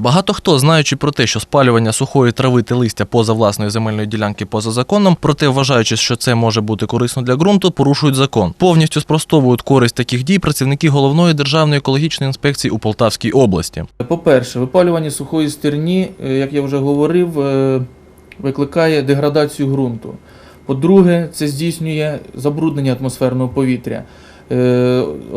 Багато хто, знаючи про те, що спалювання сухої трави та листя поза власної земельної ділянки поза законом, проте вважаючи, що це може бути корисно для ґрунту, порушують закон. Повністю спростовують користь таких дій працівники головної державної екологічної інспекції у Полтавській області. По-перше, випалювання сухої стерні, е, як я вже говорив, е, викликає деградацію ґрунту. По-друге, це здійснює забруднення атмосферного повітря.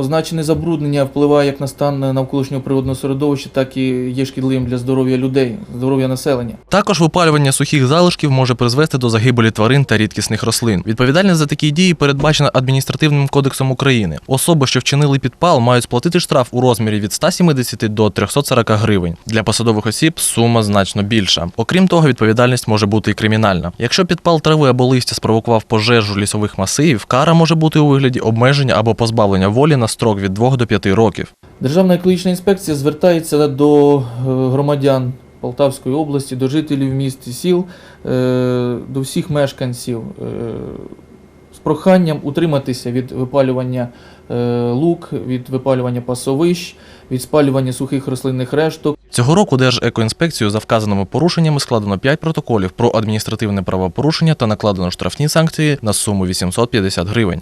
Означене забруднення впливає як на стан навколишнього природного середовища, так і є шкідливим для здоров'я людей, здоров'я населення. Також випалювання сухих залишків може призвести до загибелі тварин та рідкісних рослин. Відповідальність за такі дії передбачена адміністративним кодексом України. Особи, що вчинили підпал, мають сплатити штраф у розмірі від 170 до 340 гривень. Для посадових осіб сума значно більша. Окрім того, відповідальність може бути і кримінальна. Якщо підпал трави або листя спровокував пожежу лісових масивів, кара може бути у вигляді обмеження або позбавлення волі на строк від 2 до 5 років. Державна екологічна інспекція звертається до е, громадян Полтавської області, до жителів міст і сіл, е, до всіх мешканців е, з проханням утриматися від випалювання лук, від випалювання пасовищ, від спалювання сухих рослинних решток. Цього року Держекоінспекцію за вказаними порушеннями складено 5 протоколів про адміністративне правопорушення та накладено штрафні санкції на суму 850 гривень.